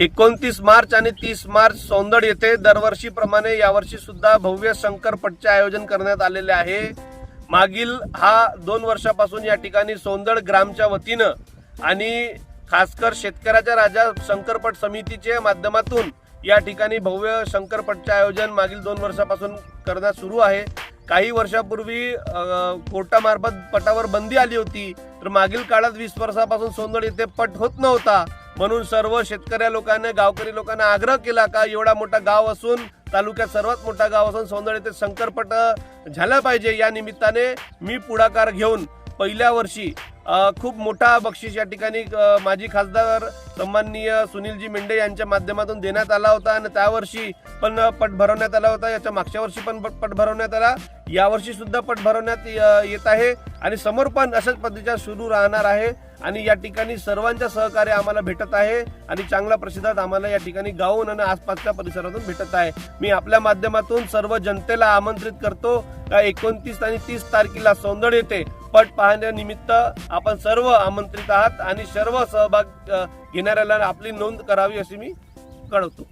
एकोणतीस मार्च आणि तीस मार्च सौंदड येथे दरवर्षीप्रमाणे यावर्षी सुद्धा भव्य शंकरपटचे आयोजन करण्यात आलेले आहे. मागील हा दोन वर्षापासून या ठिकाणी सौंदड ग्रामच्या वतीनं आणि खासकर शेतकऱ्याच्या राजा शंकरपट समितीच्या माध्यमातून या ठिकाणी भव्य शंकरपटचे आयोजन मागील दोन वर्षापासून करण्यात सुरू आहे. काही वर्षापूर्वी कोर्टामार्फत पटावर बंदी आली होती. तर मागील काळात वीस वर्षापासून सौंदड येथे पट होत नव्हता. म्हणून सर्व शेतकऱ्या लोकांनी गावकरी लोकांना आग्रह केला का एवढा मोठा गाव असून तालुक्यात सर्वात मोठा गाव असून सौंदर्य येथे संकरपट झाला पाहिजे या निमित्ताने मी पुढाकार घेऊन पहिल्या वर्षी खूप मोठा बक्षीस या ठिकाणी माजी खासदार सन्माननीय सुनीलजी मेंढे यांच्या माध्यमातून देण्यात आला होता आणि त्यावर्षी पण पट भरवण्यात आला होता. याच्या मागच्या वर्षी पण पट पट भरवण्यात आला. यावर्षी सुद्धा पट भरवण्यात येत आहे आणि समर्पण अशाच पद्धतीच्या सुरू राहणार आहे. आणि या ठिकाणी सर्वांच्या सहकार्य आम्हाला भेटत आहे आणि चांगला प्रतिसाद आम्हाला या ठिकाणी गावून आणि आसपासच्या परिसरातून भेटत आहे. मी आपल्या माध्यमातून सर्व जनतेला आमंत्रित करतो. का एकोणतीस आणि तीस तारखेला सौंदड येते. पट पाहण्यानिमित्त आपण सर्व आमंत्रित आहात आणि सर्व सहभाग घेणाऱ्याला आपली नोंद करावी अशी मी कळवतो.